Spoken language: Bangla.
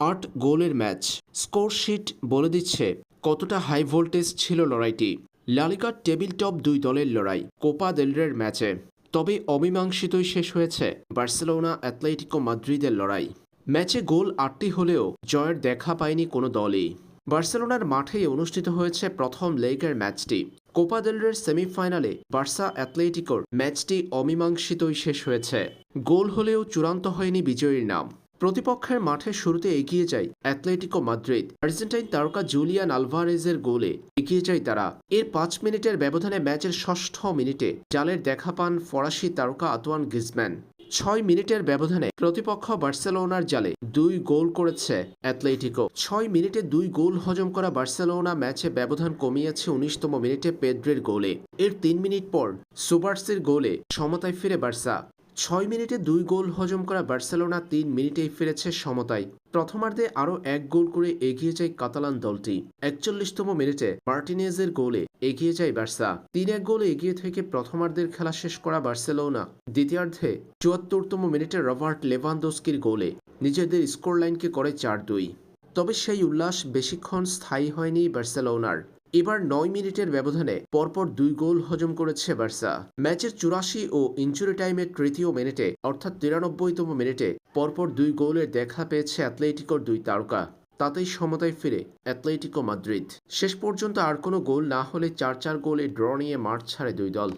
আট গোলের ম্যাচ। স্কোরশিট বলে দিচ্ছে কতটা হাই ভোল্টেজ ছিল লড়াইটি। লালিকার টেবিল টপ দুই দলের লড়াই কোপা দেলরের ম্যাচে। তবে অমীমাংসিতই শেষ হয়েছে বার্সেলোনা অ্যাথলেটিকো মাদ্রিদের লড়াই। ম্যাচে গোল আটটি হলেও জয়ের দেখা পায়নি কোনো দলই। বার্সেলোনার মাঠেই অনুষ্ঠিত হয়েছে প্রথম লেগের ম্যাচটি। কোপা দেলরের সেমিফাইনালে বার্সা অ্যাথলেটিকোর ম্যাচটি অমীমাংসিতই শেষ হয়েছে। গোল হলেও চূড়ান্ত হয়নি বিজয়ীর নাম। প্রতিপক্ষের মাঠে শুরুতে এগিয়ে যায় অ্যাথলেটিকো মাদ্রিদ। আর্জেন্টাইন তারকা জুলিয়ান আলভারেজের গোলে এগিয়ে যায় তারা। এর পাঁচ মিনিটের ব্যবধানে ম্যাচের ষষ্ঠ মিনিটে জালের দেখা পান ফরাসি তারকা আতোয়ান গিজম্যান ছয় মিনিটের ব্যবধানে প্রতিপক্ষ বার্সেলোনার জালে দুই গোল করেছে অ্যাথলেটিকো ছয় মিনিটে দুই গোল হজম করা বার্সেলোনা ম্যাচে ব্যবধান কমিয়েছে উনিশতম মিনিটে পেদ্রের গোলে। এর তিন মিনিট পর সুবার্সের গোলে সমতায় ফিরে বার্সা। ছয় মিনিটে দুই গোল হজম করা বার্সেলোনা তিন মিনিটেই ফিরেছে সমতায়। প্রথমার্ধে আরও এক গোল করে এগিয়ে যায় কাতালান দলটি। একচল্লিশতম মিনিটে মার্টিনেজের গোলে এগিয়ে যায় বার্সা। তিন এক গোলে এগিয়ে থেকে প্রথমার্ধের খেলা শেষ করা বার্সেলোনা। দ্বিতীয়ার্ধে চুয়াত্তরতম মিনিটে রবার্ট লেভানদোস্কির গোলে নিজেদের স্কোর লাইনকে করে চার দুই। তবে সেই উল্লাস বেশিক্ষণ স্থায়ী হয়নি বার্সেলোনার। এবার নয় মিনিটের ব্যবধানে পরপর দুই গোল হজম করেছে বার্সা। ম্যাচের চুরাশি ও ইঞ্চুরি টাইমের তৃতীয় মিনিটে, অর্থাৎ তিরানব্বইতম মিনিটে, পরপর দুই গোলের দেখা পেয়েছে অ্যাথলেটিকোর দুই তারকা। তাতেই সমতায় ফিরে অ্যাথলেটিকো মাদ্রিদ। শেষ পর্যন্ত আর কোনো গোল না হলে চার চার গোলে ড্র নিয়ে মাঠ ছাড়ে দুই দল।